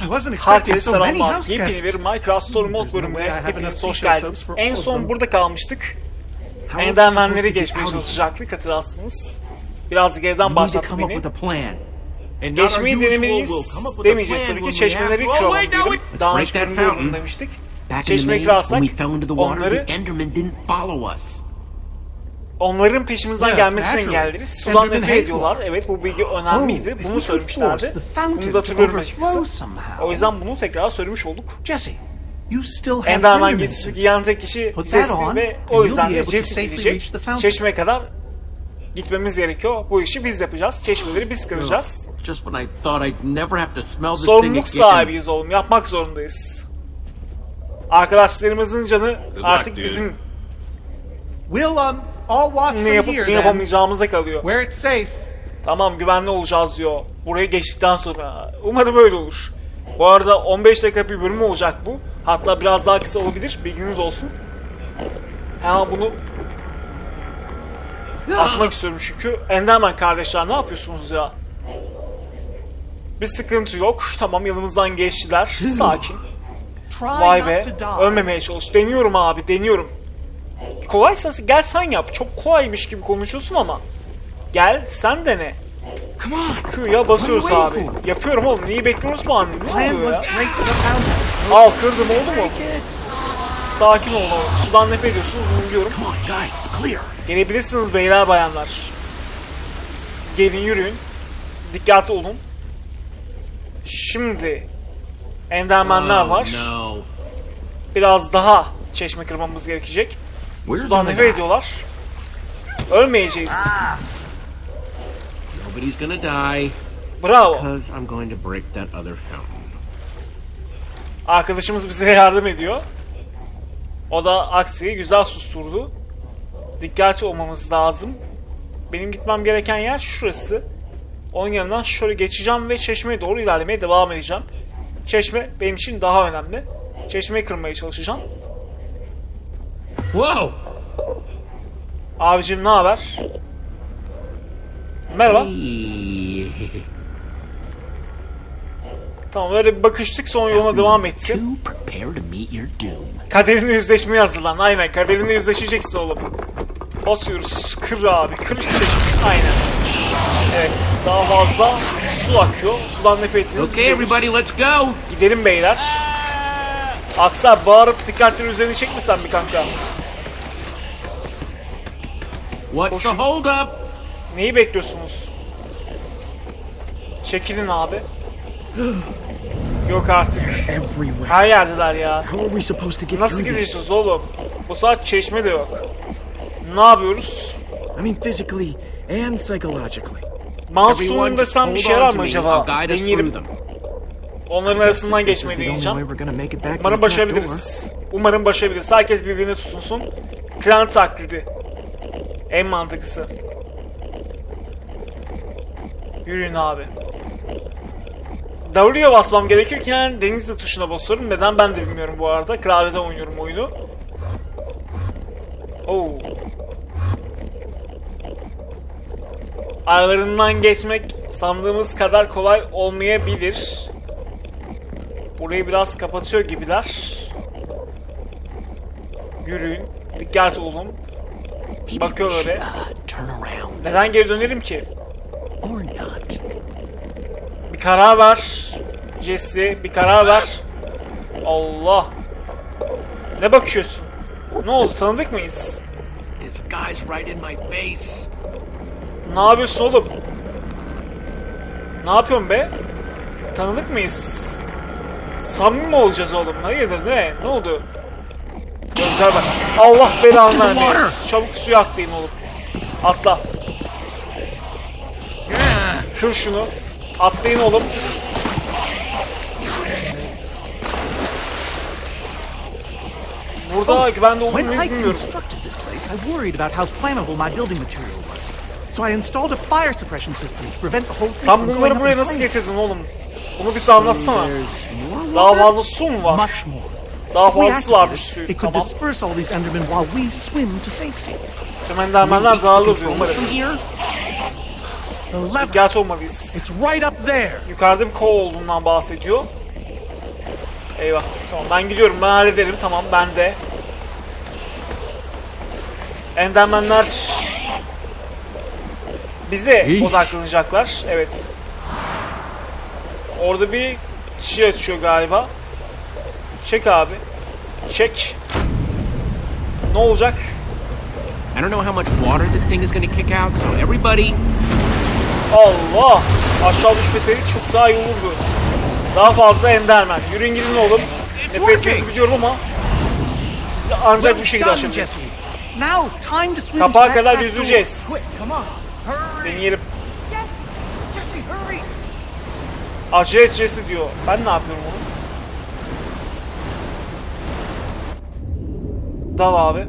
I wasn't expecting Herkese so many selamlar. Yepyeni bir. Minecraft Story Mode bölümüne hepiniz hoş geldiniz. En son burada kalmıştık. Endermenleri geçmeye çalışacaktık hatırlarsınız. Biraz geriden başlattı beni. Geçmeyi a Demeyeceğiz tabii ki. Çeşmeleri. Oh, kıralım diyelim. Daha önce demiştik. Çeşmeyi kırarsak onları onların peşimizden Yeah, gelmesini naturally. engelleriz. Sudan nefret ediyorlar. Evet bu bilgi Oh, önemliydi. we Bunu söylemişlerdi. force the fountain Bunu da hatırlıyorum açıkçası. somehow. O yüzden bunu tekrar söylemiş olduk. Jesse, you still have Enderman suit. giyen tek kişi Put that Jesse on, ve o you'll yüzden be de able to Jesse safely gidecek. reach the fountain. Çeşmeye kadar gitmemiz gerekiyor. Bu işi biz yapacağız. Çeşmeleri biz kıracağız. Just when I thought I'd never have to smell this thing Sorumluluk again. sahibiyiz oğlum. Yapmak zorundayız. Arkadaşlarımızın canı artık bizim We'll um ne from yapıp here ne yapamayacağımıza kalıyor. where it's safe. Tamam güvenli olacağız diyor. Buraya geçtikten sonra. Umarım öyle olur. Bu arada 15 dakika bir bölüm olacak bu. Hatta biraz daha kısa olabilir. Bilginiz olsun. Hemen bunu atmak istiyorum çünkü. Enderman kardeşler ne yapıyorsunuz ya? Bir sıkıntı yok. Tamam yanımızdan geçtiler. Sakin. Vay be. Ölmemeye çalış. Deniyorum abi deniyorum. Kolaysa gel sen yap. Çok kolaymış gibi konuşuyorsun ama. Gel sen dene. Come on. Q'ya basıyoruz abi. Yapıyorum oğlum. Neyi bekliyoruz bu an? Ne oluyor ya? Al kırdım oldu mu? Sakin ol oğlum. Sudan nefret ediyorsunuz bunu biliyorum. Gelebilirsiniz beyler bayanlar. Gelin yürüyün. Dikkatli olun. Şimdi Endermenler Oh, var. Biraz daha çeşme kırmamız gerekecek. Die. ediyorlar. Ölmeyeceğiz. Nobody's gonna die Bravo. because I'm going to break that other fountain. Arkadaşımız bize yardım ediyor. O da aksiyi güzel susturdu. Dikkatli olmamız lazım. Benim gitmem gereken yer şurası. Onun yanından şöyle geçeceğim ve çeşmeye doğru ilerlemeye devam edeceğim. Çeşme benim için daha önemli. Çeşmeyi kırmaya çalışacağım. Whoa! Abicim ne haber? Merhaba. Tamam öyle bir bakıştık sonra yoluna devam etti. Kaderinle yüzleşmeye hazırlan. Aynen kaderinle yüzleşeceksin oğlum. Basıyoruz. Kır abi. Kır çeşmeyi. Aynen. Evet. Daha fazla su akıyor. Sudan nefret ettiniz. Okay, everybody, let's go. Gidelim beyler. Aksar bağırıp dikkatleri üzerine çekmesen bir kanka. What's the hold up? Neyi bekliyorsunuz? Çekilin abi. Yok artık. everywhere. Her yerdeler ya. How are we supposed to get Nasıl gideceğiz oğlum? Bu saat çeşme de yok. Ne yapıyoruz? I mean, physically and psychologically. Everyone just desem bir şey mı me. acaba? Deneyelim. Onların arasından geçmeyi deneyeceğim. Umarım başarabiliriz. Umarım başarabiliriz. Herkes birbirine tutunsun. Klan taklidi. En mantıklısı. Yürüyün abi. W'ye basmam gerekirken denizli tuşuna basıyorum. Neden ben de bilmiyorum bu arada. Klavyeden oynuyorum oyunu. Oo. Aralarından geçmek sandığımız kadar kolay olmayabilir. Burayı biraz kapatıyor gibiler. Yürüyün. Dikkat olun. Bakıyor öyle. uh, Neden geri dönelim ki? Bir karar ver. Jesse bir karar ver. Allah. Ne bakıyorsun? Ne oldu tanıdık mıyız? This guy's right in my face. Ne yapıyorsun oğlum? Ne yapıyorsun be? Tanıdık mıyız? Samimi mi olacağız oğlum? Hayırdır ne? Ne oldu? Bak. Allah belanı vermeyin. Çabuk suya atlayın oğlum. Atla. Kır şunu. Atlayın oğlum. Burada güvende muyuz I bilmiyorum. I worried about how flammable my building material was. So I installed a fire suppression system to prevent the whole thing Sen bunları buraya nasıl getirdin oğlum? Bunu bize anlatsana. Daha fazla su mu var? Much more. Daha fazlası varmış activated suyu. it, it could Tamam. disperse all these Endermen while we swim to safety. Temendermenler Reach the zararlı oluyor umarım. from here. The lever. Dikkatli olmalıyız. It's right up there. Yukarıda bir kova olduğundan bahsediyor. Eyvah. Tamam ben gidiyorum. Ben hallederim. Tamam ben de. Endermenler bize İyi. odaklanacaklar. Evet. Orada bir şey açıyor galiba. Çek abi. Çek. Ne olacak? I don't know how much water this thing is going to kick out, so everybody Allah! Aşağı düşmeseydik çok daha iyi olurdu. Daha fazla Enderman. Yürüyün gidin oğlum. Nefret ettiğinizi biliyorum ama siz ancak bu şekilde. Jesse. Swim Kapağa kadar yüzeceğiz. Deneyelim. Jesse. Acele edeceğiz diyor. Ben ne yapıyorum oğlum? Dal abi.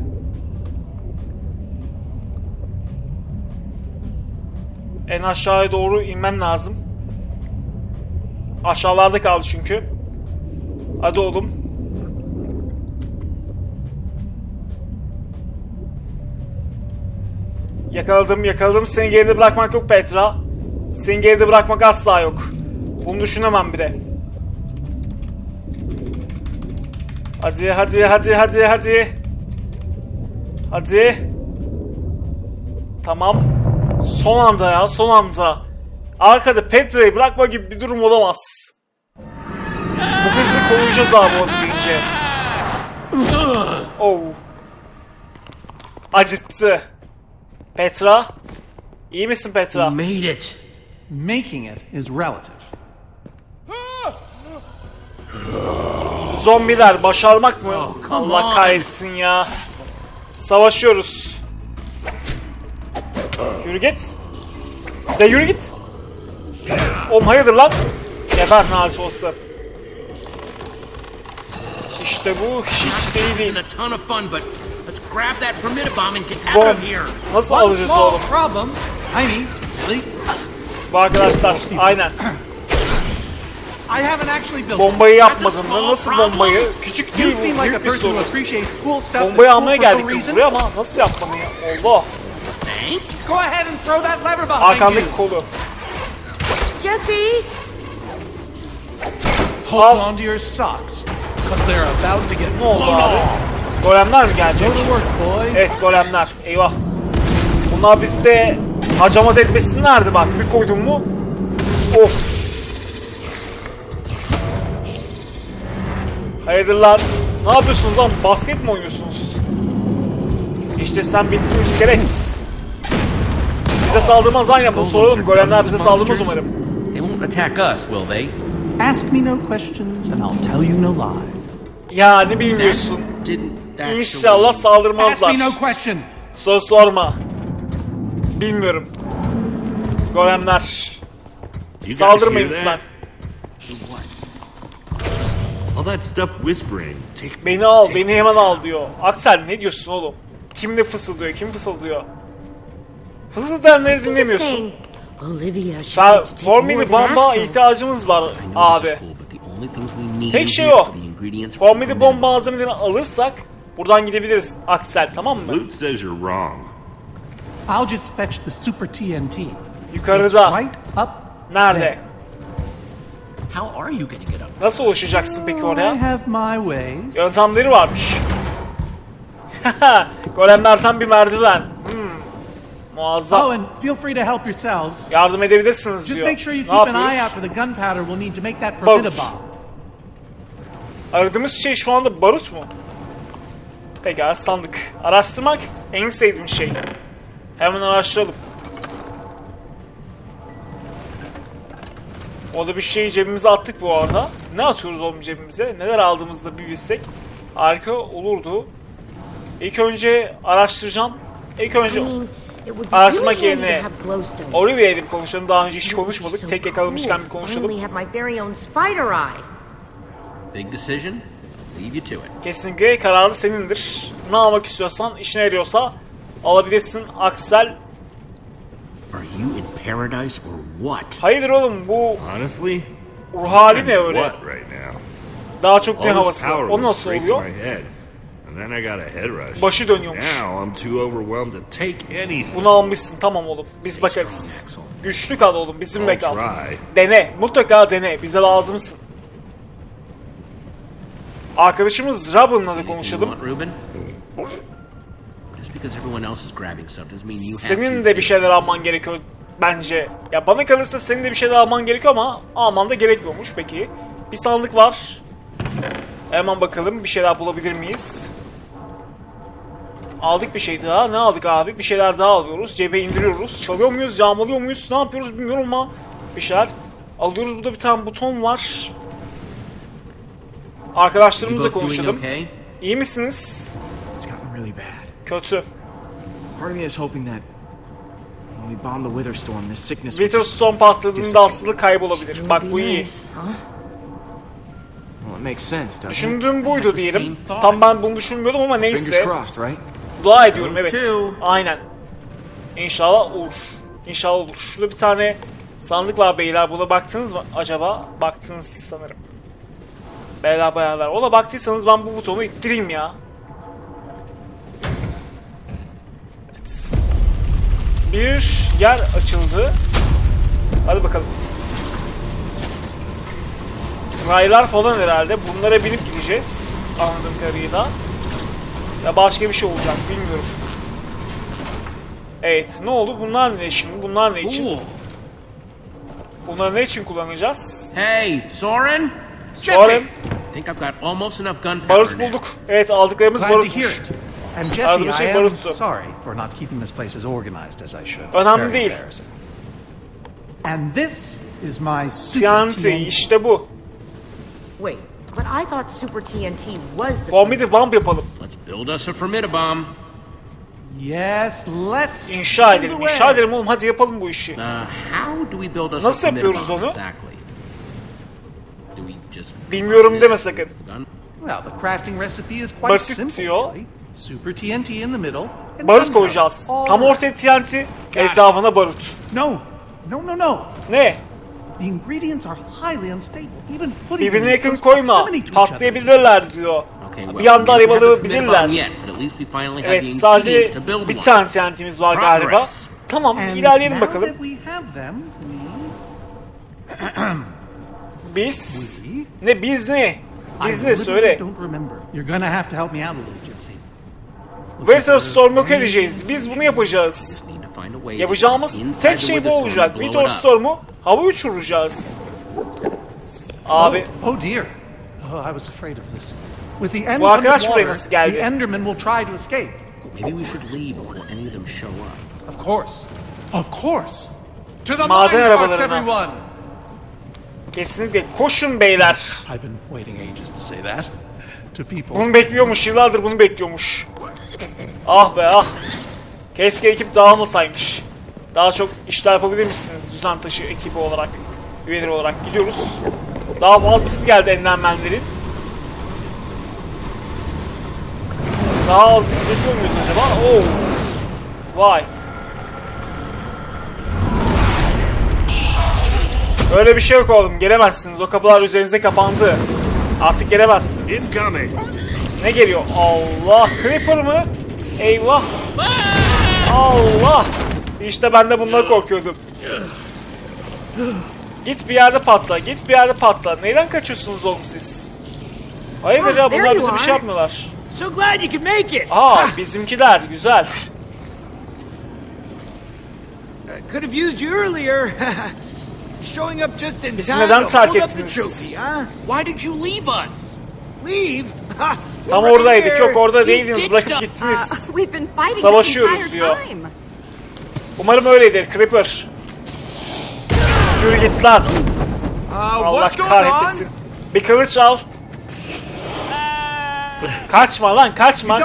En aşağıya doğru inmen lazım. Aşağılarda kaldı çünkü. Hadi oğlum. Yakaladım, yakaladım. Seni geride bırakmak yok Petra. Seni geride bırakmak asla yok. Bunu düşünemem bile. Hadi, hadi, hadi, hadi, hadi. Hadi. Tamam. Son anda ya, son anda. Arkada Petra'yı bırakma gibi bir durum olamaz. Bu kızı koruyacağız abi olabildiğince. Oh. Acıttı. Petra. İyi misin Petra? made it. Making it is relative. Zombiler başarmak mı? Oh, Allah kahretsin ya. Savaşıyoruz. Yürü git. De yürü git. Oğlum hayırdır lan? Geber nalet olsa. İşte bu hiç değil değil. Bom. of here. Nasıl alacağız oğlum? Bu arkadaşlar aynen. I haven't actually built it. Bombayı yapmadın da nasıl bombayı? Küçük You değil seem bu like a büyük bir person who sorun. appreciates cool stuff. that's Bombayı almaya geldik biz buraya ama nasıl yapmanı ya? Allah. Thank Go ahead and throw that lever behind Arkandaki kolu. Jesse! Hold on to your socks, because they're about to get blown off. Golemler mi gelecek? Evet golemler. Eyvah. Bunlar bizde hacamat etmesinlerdi bak. Bir koydun mu? Of. Hayırdır lan? Ne yapıyorsunuz lan? Basket mi oynuyorsunuz? İşte sen bittin iskelet. Bize saldırmaz aynen bunu soralım. Golemler bize saldırmaz umarım. They won't attack us, will they? Ask me no questions, and I'll tell you no lies. Yani bilmiyorsun. Didn't actually... İnşallah Ask saldırmazlar. me no questions. Soru sorma. Bilmiyorum. Golemler. Saldırmayın lütfen. That? All that stuff whispering. Take Beni al, beni hemen al diyor. Aksel ne diyorsun oğlum? Kim ne fısıldıyor, kim fısıldıyor? Fısıldayanları dinlemiyorsun. Olivia should take more an bomba ihtiyacımız var I know this abi. is cool, but the only things we need Tek şey o. are the ingredients for the Formini permitter bomba malzemelerini alırsak buradan gidebiliriz Aksel tamam mı? Loot says you're wrong. I'll just fetch the super TNT. Yukarıda. right up. Nerede? How are you gonna get up? Nasıl ulaşacaksın peki I oraya? have my ways. Yöntemleri varmış. Golemlerden bir merdiven. Hmm. Muazzam. Oh, and feel free to help yourselves. Yardım edebilirsiniz Just diyor. make sure you keep an eye out for the gunpowder we'll need to make that. Formida bomb. Aradığımız şey şu anda barut mu? Pekala sandık. Araştırmak en sevdiğim şey. Hemen araştıralım. O da bir şeyi cebimize attık bu arada. Ne atıyoruz oğlum cebimize? Neler aldığımızda bir bilsek harika olurdu. İlk önce araştıracağım. İlk önce Araştırmak yerine. Olivia ile bir konuşalım. Daha önce hiç konuşmadık. Tek yakalamışken bir konuşalım. Big decision? Leave you to it. Kesinlikle kararı senindir. Ne almak istiyorsan, işine yarıyorsa alabilirsin. Aksel. Paradise or what? Hayırdır oğlum bu Honestly, ruh hali ne öyle? what right now? Daha çok ne All this havası? power O went nasıl straight to oluyor? my head, and then I got a head rush. Başı dönüyormuş. Now I'm too overwhelmed to take anything. Bunu almışsın tamam oğlum. Biz bakarız. Güçlü kal oğlum bizimle I'll kal. try. Dene. Mutlaka dene. Bize lazımsın. Arkadaşımız Robin'la da you konuşalım. want, Ruben? Just because everyone else is grabbing stuff doesn't mean you have Senin to. de bir şeyler alman gerekiyor bence. Ya bana kalırsa senin de bir şeyler alman gerekiyor ama alman da gerekmiyormuş peki. Bir sandık var. Hemen bakalım bir şeyler bulabilir miyiz? Aldık bir şey daha. Ne aldık abi? Bir şeyler daha alıyoruz. Cebe indiriyoruz. Çalıyor muyuz? Yağmalıyor muyuz? Ne yapıyoruz bilmiyorum ama bir şeyler alıyoruz. Burada bir tane buton var. Arkadaşlarımızla konuşalım. İyi misiniz? Kötü. Part of me is hoping that Witherstorm, patladığında hastalık kaybolabilir. Bak bu iyi. Düşündüğüm buydu diyelim. Tam ben bunu düşünmüyordum ama Fingers neyse. crossed, right? Dua ediyorum evet. Aynen. İnşallah olur. İnşallah olur. Şurada bir tane sandık var beyler. Buna baktınız mı acaba? Baktınız sanırım. Beyler bayanlar. Ona baktıysanız ben bu butonu ittireyim ya. Bir yer açıldı. Hadi bakalım. Raylar falan herhalde. Bunlara binip gideceğiz. Anladığım kadarıyla. Ya başka bir şey olacak bilmiyorum. Evet ne oldu? Bunlar ne şimdi? Bunlar ne için? Bunları ne için kullanacağız? Hey, Soren? Soren, I think I've got almost enough gunpowder barut bulduk. Evet aldıklarımız barutmuş. Aradığımız Jesse, şey I am sorry for not keeping this place as organized as I should. Önemli değil. And this is my super TNT işte bu. Wait, but I thought Super TNT was the. Formidi bomb yapalım. Let's build us a formidabomb. Yes, let's İnşa edelim. İnşa edelim oğlum hadi yapalım bu işi. Uh, how do we build us Nasıl a yapıyoruz onu? exactly? Do we just Bilmiyorum deme sakın. Well, the crafting recipe is quite simple. Really. Super TNT in the middle. and Barut gunpowder koyacağız. all Tam around. ortaya TNT, etrafına barut. No, no, no, no. Ne? The ingredients are highly unstable. Even putting them Birbirine in yakın close koyma. proximity to each other. Patlayabilirler diyor. Okay, well, Bir anda we don't have the arabalayabilirler. formidabomb yet, but at least we finally have Evet sadece ingredients to build bir one. tane TNT'miz var galiba. Progress. Tamam And ilerleyelim now bakalım. that we have them, Biz we, ne biz ne? I Biz ne literally söyle. don't remember. You're gonna have to help me out a little. Winter Storm yok edeceğiz. Biz bunu yapacağız. Yapacağımız tek şey bu olacak. Winter. Storm'u hava uçuracağız. Abi Oh, oh dear. Oh, I was afraid of this. With the end Bu arkadaş buraya the nasıl geldi? the Enderman will try to escape. Maybe we should leave before any of them show up. Of course. Of course. To the Maden mine carts, arabalarına. everyone! kesinlikle koşun beyler. I've been waiting ages to say that to people. Bunu bekliyormuş. Yıllardır bunu bekliyormuş. Ah be ah. Keşke ekip dağılmasaymış. Daha çok işler yapabilir misiniz düzen taşı ekibi olarak, üyeleri olarak gidiyoruz. Daha fazlası geldi enlenmenlerin. Daha az gidebiliyor muyuz acaba? Oo. Vay. Öyle bir şey yok oğlum. Gelemezsiniz. O kapılar üzerinize kapandı. Artık gelemezsiniz. Incoming! Ne geliyor? Allah! Creeper mı? Eyvah! Allah! İşte ben de bundan korkuyordum. Git bir yerde patla, git bir yerde patla. Neyden kaçıyorsunuz oğlum siz? Hayırdır ya there bunlar bize bir şey yapmıyorlar. So glad you could make it. Aa bizimkiler güzel. Could have used you earlier. Showing up just in Bizi time neden to terk hold up the ettiniz? trophy, huh? Why did you leave us? Leave? Tam oradaydık yok orada değildiniz bırakıp gittiniz. This Savaşıyoruz diyor. Umarım öyledir Creeper. Yürü git lan. Uh, Allah kahretmesin. Bir kılıç al. Kaçma lan kaçma.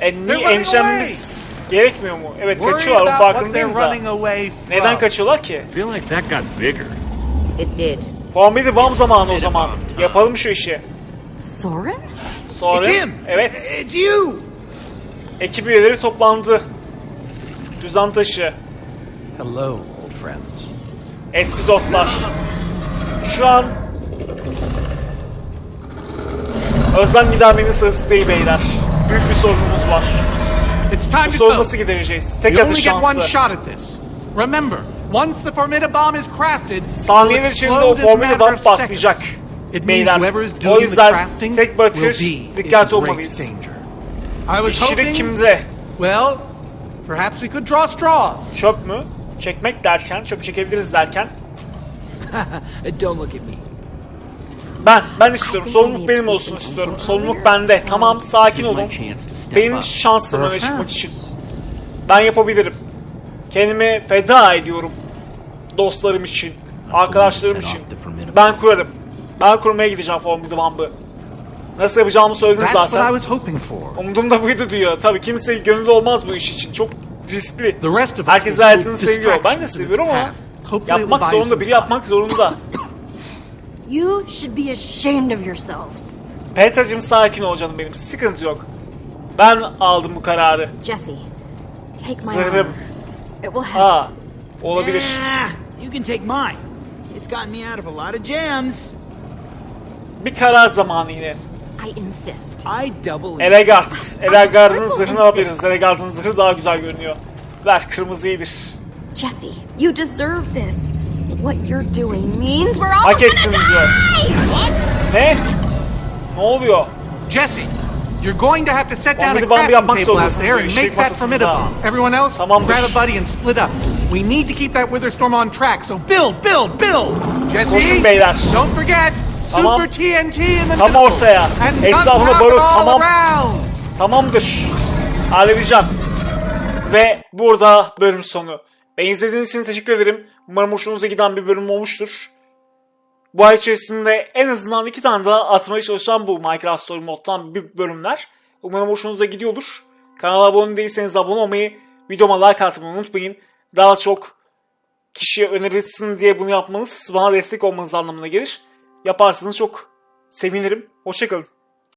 E, ni running endişelenmemiz gerekmiyor mu? Evet kaçıyorlar onun farkındayım da. Neden kaçıyorlar ki? Feel like that got bigger. It did. Formidi bomb zamanı o zaman. Yapalım şu işi. Soren? It's him. evet It's you. ekip üyeleri toplandı. Düzen taşı. Hello, old friends. Eski dostlar. Şu an Özlem gidermenin sırası değil beyler. Büyük bir sorunumuz var. It's time Bu sorunu nasıl gidereceğiz? Tek atış şansı. shot at this. Remember, once the formidabomb is crafted, Saniyeler içinde o explode in a formülü matter bomb patlayacak. seconds. It means Beyler, whoever is o doing the yüzden crafting tek will bakış be in dikkatli great olmalıyız. danger. I was İşçilik hoping, kimde? well, perhaps we could draw straws. Çöp mü? Çekmek derken, çöp çekebiliriz derken. Don't look at me. Ben, ben istiyorum. Sorumluluk benim olsun istiyorum. Sorumluluk bende. Tamam, sakin olun. Benim şansım öne çıkmak için. Ben yapabilirim. Kendimi feda ediyorum. Dostlarım için, arkadaşlarım için. Ben kurarım. Ben kurmaya gideceğim Formula One'ı. Nasıl yapacağımı söylediniz That's what I zaten. was hoping for. Umudum da buydu diyor. Tabii kimse gönüllü olmaz bu iş için. Çok riskli. The rest of us Herkes hayatını seviyor. Ben de seviyorum ama yapmak zorunda. Biri yapmak zorunda. You should be ashamed of yourselves. Petra'cığım sakin ol canım benim. Sıkıntı yok. Ben aldım bu kararı. Jesse, take my Zırhım. It will help. Ha, olabilir. Ah, you can take mine. It's gotten me out of a lot of jams. Bir karar zamanı yine. I insist. I double. Elegard. Elegard'ın zırhını alabiliriz. Elegard'ın zırhı daha güzel görünüyor. Ver kırmızı iyidir. Jesse, you deserve this. What you're doing means we're all Hak ettin diyor. Ne? Ne oluyor? Jesse, you're going to have to set down a crafting table out there and diyor, make that formidable. Everyone else, Tamamdır. grab a buddy and split up. We need to keep that Witherstorm on track, so build, build, build! Jesse, don't forget, Tamam. Tam ortaya. Etrafına barut, tamam. Tamamdır. Halledeceğim. Ve burada bölüm sonu. Beni izlediğiniz için teşekkür ederim. Umarım hoşunuza giden bir bölüm olmuştur. Bu ay içerisinde en azından iki tane daha atmaya çalışan bu Minecraft Story Mode'dan bir bölümler. Umarım hoşunuza gidiyordur. Kanala abone değilseniz abone olmayı, videoma like atmayı unutmayın. Daha çok kişiye önerilsin diye bunu yapmanız bana destek olmanız anlamına gelir. Yaparsanız çok sevinirim. Hoşçakalın.